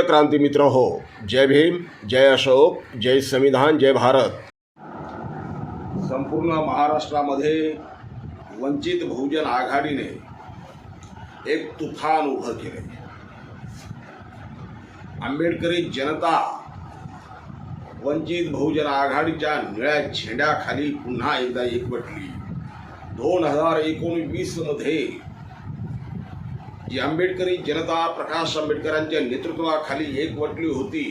प्रिय क्रांती मित्र हो जय भीम जय अशोक जय संविधान जय भारत. संपूर्ण महाराष्ट्रामध्ये वंचित बहुजन आघाडीने एक तुफान उभं केले आंबेडकरी जनता वंचित बहुजन आघाडीच्या निळ्या झेंड्याखाली पुन्हा एकदा एकवटली. दोन हजार एकोणवीसमध्ये मध्ये जी आंबेडकरी जनता प्रकाश आंबेडकरांच्या नेतृत्वाखाली एकवटली होती.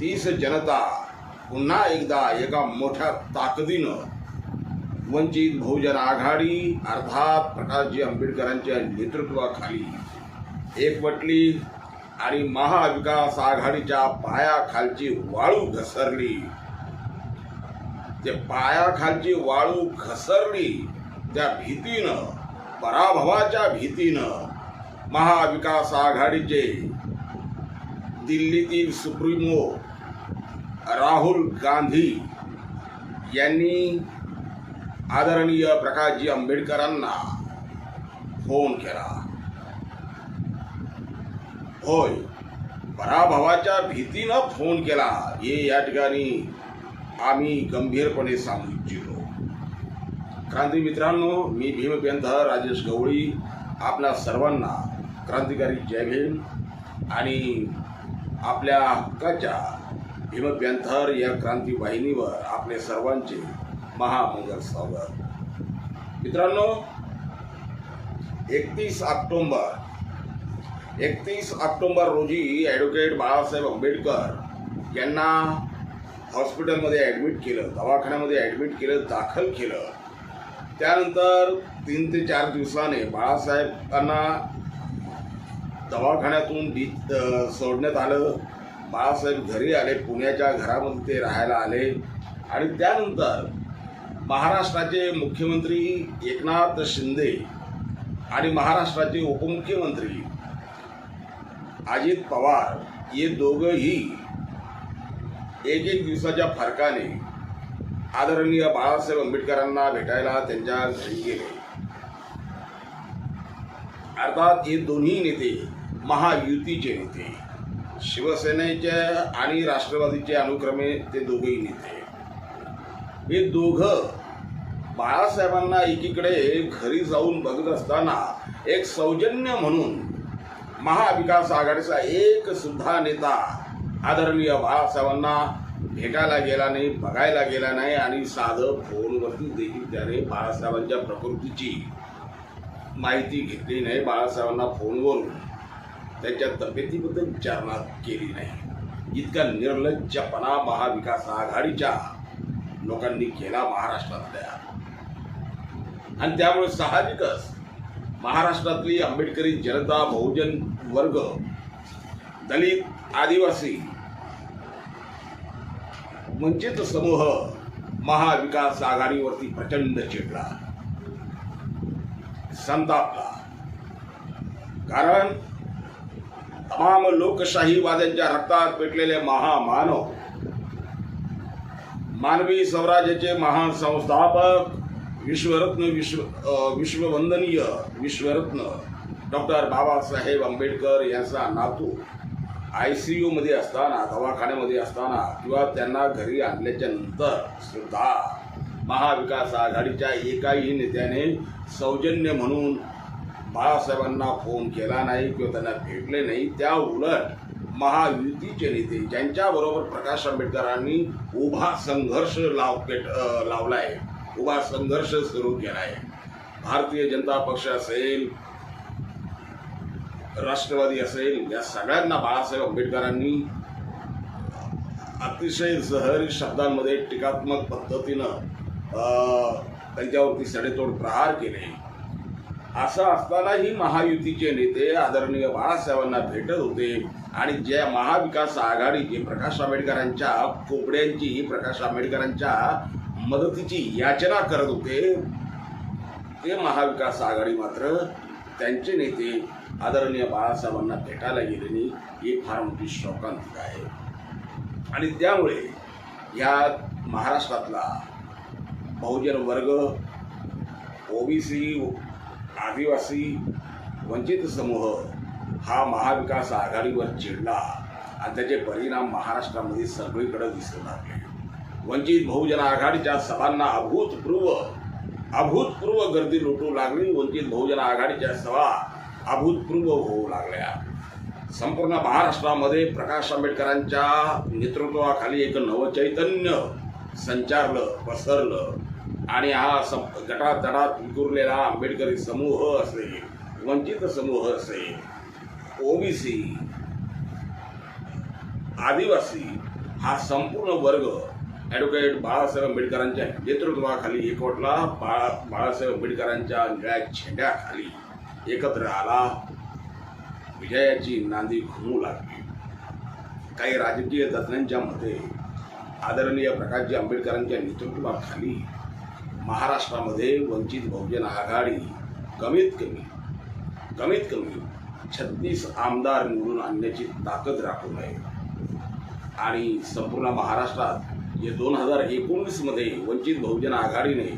तीच जनता पुन्हा एकदा एका मोठ्या ताकदीनं वंचित बहुजन आघाडी अर्थात प्रकाशजी आंबेडकरांच्या नेतृत्वाखाली एकवटली आणि महाविकास आघाडीच्या पायाखालची वाळू घसरली. ते पायाखालची वाळू घसरली त्या भीतीनं पराभवाच्या भीतीनं महाविकास आघाडीचे दिल्लीतील सुप्रीमो राहुल गांधी यांनी आदरणीय प्रकाशजी आंबेडकरांना फोन केला. होय पराभवाच्या भीतीनं फोन केला. हे या ठिकाणी आम्ही गंभीरपणे सांगू इच्छितो. क्रांती मित्रांनो मी भीमपंथ राजेश गवळी आपल्या सर्वांना क्रांतिकारी जय भीम आणि आपल्या हक्काच्या भीमपंथर या क्रांती वाहिनीवर आपले सर्वांचे महामंगल स्वागत. मित्रांनो एकतीस ऑक्टोंबर एकतीस ऑक्टोंबर रोजी ॲडव्होकेट बाळासाहेब आंबेडकर यांना हॉस्पिटलमध्ये ॲडमिट केलं दवाखान्यामध्ये ॲडमिट केलं दाखल केलं. त्यानंतर तीन ते चार दिवसाने बाळासाहेबांना दवाखान्यातून डी सोडण्यात आलं. बाळासाहेब घरी आले पुण्याच्या घरामध्ये ते राहायला आले. आणि त्यानंतर महाराष्ट्राचे मुख्यमंत्री एकनाथ शिंदे आणि महाराष्ट्राचे उपमुख्यमंत्री अजित पवार हे दोघंही एक एक दिवसाच्या फरकाने आदरणीय बाळासाहेब आंबेडकरांना भेटायला त्यांच्या घरी गेले. अर्थात हे दोन्ही नेते महायुतीचे नेते शिवसेनेचे आणि राष्ट्रवादीचे अनुक्रमे ते दोघेही नेते. हे दोघं बाळासाहेबांना एकीकडे घरी जाऊन बघत असताना एक सौजन्य म्हणून महाविकास आघाडीचा एक सुद्धा नेता आदरणीय बाळासाहेबांना भेटायला गेला नाही बघायला गेला नाही आणि साधं फोनवरती देखील त्याने बाळासाहेबांच्या प्रकृतीची माहिती घेतली नाही बाळासाहेबांना फोनवरून त्यांच्या तब्येतीबद्दल विचारणा केली नाही. इतका निर्लज्जपणा महाविकास आघाडीच्या लोकांनी केला महाराष्ट्रातल्या. आणि त्यामुळे साहजिकच महाराष्ट्रातली आंबेडकरी जनता बहुजन वर्ग दलित आदिवासी वंचित समूह महाविकास आघाडीवरती प्रचंड चिडला. संतापला. कारण तमाम लोकशाहीवाद्यांच्या रक्तात पेटलेले महामानव मानवी स्वराज्याचे महान संस्थापक विश्वरत्न विश्व विश्ववंदनीय विश्वरत्न डॉक्टर बाबासाहेब आंबेडकर यांचा नातू आय सी यूमध्ये असताना दवाखान्यामध्ये असताना किंवा त्यांना घरी आणल्याच्या नंतर सुद्धा महाविकास आघाडीच्या एकाही नेत्याने सौजन्य म्हणून बाळासाहेबांना फोन केला नाही किंवा त्यांना भेटले नाही. त्या उलट महायुतीचे नेते ज्यांच्याबरोबर प्रकाश आंबेडकरांनी उभा संघर्ष लाव पेट लावला आहे उभा संघर्ष सुरू केला आहे भारतीय जनता पक्ष असेल राष्ट्रवादी असेल या सगळ्यांना बाळासाहेब आंबेडकरांनी अतिशय जहरी शब्दांमध्ये टीकात्मक पद्धतीनं त्यांच्यावरती सडेतोड प्रहार केले. असं असतानाही महायुतीचे नेते आदरणीय बाळासाहेबांना भेटत होते आणि ज्या महाविकास आघाडीची प्रकाश आंबेडकरांच्या कोपड्यांची प्रकाश आंबेडकरांच्या मदतीची याचना करत होते ते महाविकास आघाडी मात्र त्यांचे नेते आदरणीय बाळासाहेबांना भेटायला गेलेली ही फार मोठी शोकांतिका आहे. आणि त्यामुळे या महाराष्ट्रातला बहुजन वर्ग ओबीसी आदिवासी वंचित समूह हा महाविकास आघाडीवर चिडला आणि त्याचे परिणाम महाराष्ट्रामध्ये सगळीकडे दिसू लागले. वंचित बहुजन आघाडीच्या सभांना अभूतपूर्व अभूतपूर्व गर्दी लुटू लागली. वंचित बहुजन आघाडीच्या सभा अभूतपूर्व होऊ लागल्या. संपूर्ण महाराष्ट्रामध्ये प्रकाश आंबेडकरांच्या नेतृत्वाखाली एक नवचैतन्य संचारलं पसरलं आणि हा सं गटातडात विखुरलेला आंबेडकरी समूह असेल वंचित समूह असेल ओबीसी आदिवासी हा संपूर्ण वर्ग ॲडव्होकेट बाळासाहेब आंबेडकरांच्या नेतृत्वाखाली एकवटला. बाळा बाळासाहेब आंबेडकरांच्या निळ्या छेड्याखाली एकत्र आला. विजयाची नांदी घुमू लागली. काही राजकीय तज्ज्ञांच्या मते आदरणीय प्रकाशजी आंबेडकरांच्या नेतृत्वाखाली महाराष्ट्रामध्ये वंचित बहुजन आघाडी कमीत कमी कमीत कमी छत्तीस आमदार निवडून आणण्याची ताकद राखून आहे आणि संपूर्ण महाराष्ट्रात जे दोन हजार एकोणीसमध्ये वंचित बहुजन आघाडीने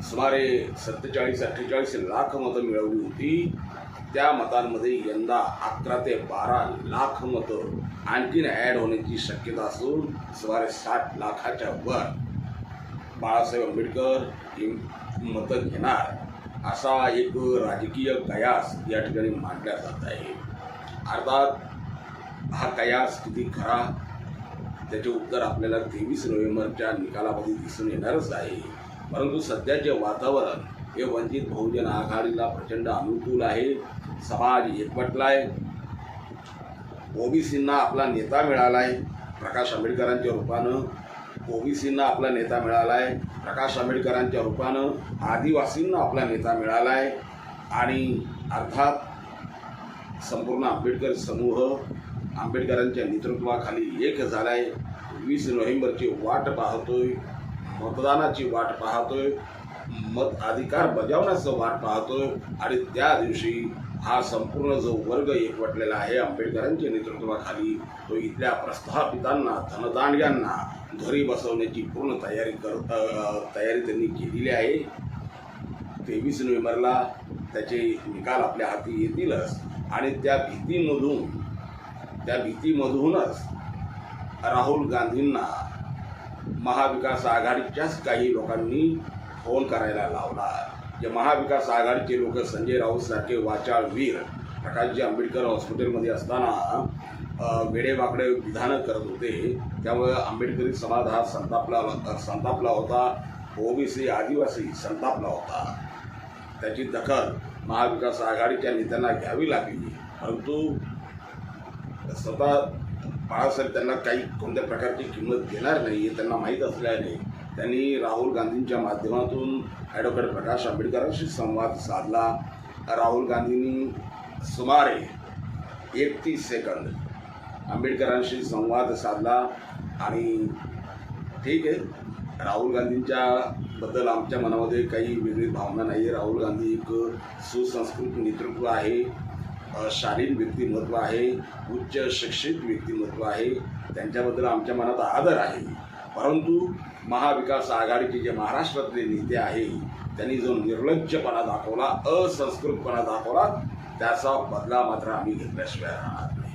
सुमारे सत्तेचाळीस अठ्ठेचाळीस लाख मतं मिळवली होती. त्या मतांमध्ये यंदा अकरा ते बारा लाख मतं आणखीन ॲड होण्याची शक्यता असून सुमारे साठ लाखाच्या वर बाळासाहेब आंबेडकर ही मतं घेणार असा एक राजकीय कयास या ठिकाणी मांडला जात आहे. अर्थात हा कयास किती खरा त्याचे उत्तर आपल्याला तेवीस नोव्हेंबरच्या निकालामध्ये दिसून येणारच आहे. परंतु सध्याचे वातावरण हे वंचित बहुजन आघाडीला प्रचंड अनुकूल आहे. समाज एकवटला आहे ओबीसींना आपला नेता मिळाला आहे प्रकाश आंबेडकरांच्या रूपानं. ओबीसींना आपला नेता मिळाला आहे प्रकाश आंबेडकरांच्या रूपानं. आदिवासींना आपला नेता मिळाला आहे आणि अर्थात संपूर्ण आंबेडकर समूह आंबेडकरांच्या नेतृत्वाखाली एक झाला आहे वीस नोव्हेंबरची वाट पाहतोय. मतदानाची वाट पाहतोय. मत अधिकार बजावण्याचं वाट पाहतोय. आणि त्या दिवशी हा संपूर्ण जो वर्ग एकवटलेला आहे आंबेडकरांच्या नेतृत्वाखाली तो इथल्या प्रस्थापितांना धनदांडग्यांना घरी बसवण्याची पूर्ण तयारी कर तयारी त्यांनी केलेली आहे. तेवीस नोव्हेंबरला त्याचे निकाल आपल्या हाती येतीलच. आणि त्या भीतीमधून त्या भीतीमधूनच राहुल गांधींना महाविकास आघाडीच्याच काही लोकांनी फोन करायला लावला. जे महाविकास आघाडीचे लोक संजय राऊत सारखे वाचाळ वीर प्रकाशजी आंबेडकर हॉस्पिटलमध्ये असताना वेडेवाकडे विधानं करत होते. त्यामुळे आंबेडकरी समाज हा संतापला संतापला होता. ओबीसी आदिवासी संतापला होता. त्याची दखल महाविकास आघाडीच्या नेत्यांना घ्यावी लागली. परंतु स्वतः बाळासाहेब त्यांना काही कोणत्या प्रकारची किंमत देणार नाही हे त्यांना माहीत असल्याने त्यांनी राहुल गांधींच्या माध्यमातून ॲडव्होकेट प्रकाश आंबेडकरांशी संवाद साधला. राहुल गांधींनी सुमारे एकतीस सेकंद आंबेडकरांशी संवाद साधला आणि ठीक आहे राहुल गांधींच्या बद्दल आमच्या मनामध्ये काही वेगळी भावना नाही आहे राहुल गांधी एक सुसंस्कृत नेतृत्व आहे. शालीन व्यक्तिमत्व आहे उच्च शिक्षित व्यक्तिमत्व आहे त्यांच्याबद्दल आमच्या मनात आदर आहे. परंतु महाविकास आघाडीचे जे महाराष्ट्रातले नेते आहे त्यांनी जो निर्लज्जपणा दाखवला असंस्कृतपणा दाखवला त्याचा बदला मात्र आम्ही घेतल्याशिवाय राहणार नाही.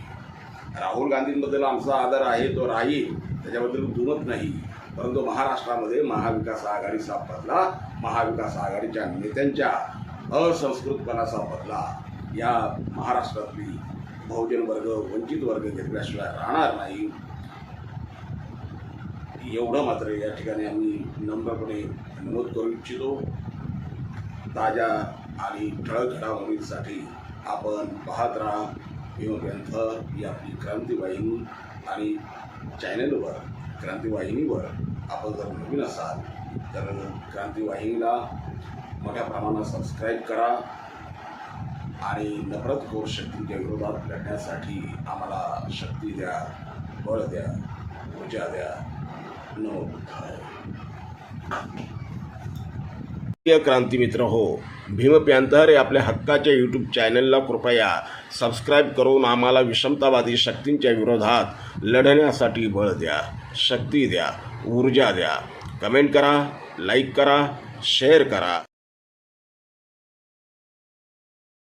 राहुल गांधींबद्दल आमचा आदर आहे तो राहील त्याच्याबद्दल दुमत नाही. परंतु महाराष्ट्रामध्ये महाविकास आघाडीचा बदला महाविकास आघाडीच्या नेत्यांच्या असंस्कृतपणाचा बदला या महाराष्ट्रातली बहुजन वर्ग वंचित वर्ग घेतल्याशिवाय राहणार नाही. एवढं मात्र या ठिकाणी आम्ही नम्रपणे नमूद करू इच्छितो. ताज्या आणि ठळक घडामोडींसाठी आपण पाहत राहा. भीमग्रंथ ही आपली क्रांतीवाहिनी आणि चॅनलवर क्रांतीवाहिनीवर आपण जर नवीन असाल तर क्रांतिवाहिनीला मोठ्या प्रमाणात सबस्क्राईब करा. आणि नफरतखोर शक्तीच्या विरोधात लढण्यासाठी आम्हाला शक्ती द्या बळ द्या ऊर्जा द्या नमो क्रांती प्रिय हो भीम पॅन्थर हे आपल्या हक्काच्या यूट्यूब चॅनलला कृपया सबस्क्राईब करून आम्हाला विषमतावादी शक्तींच्या विरोधात लढण्यासाठी बळ द्या शक्ती द्या ऊर्जा द्या. कमेंट करा लाईक करा शेअर करा.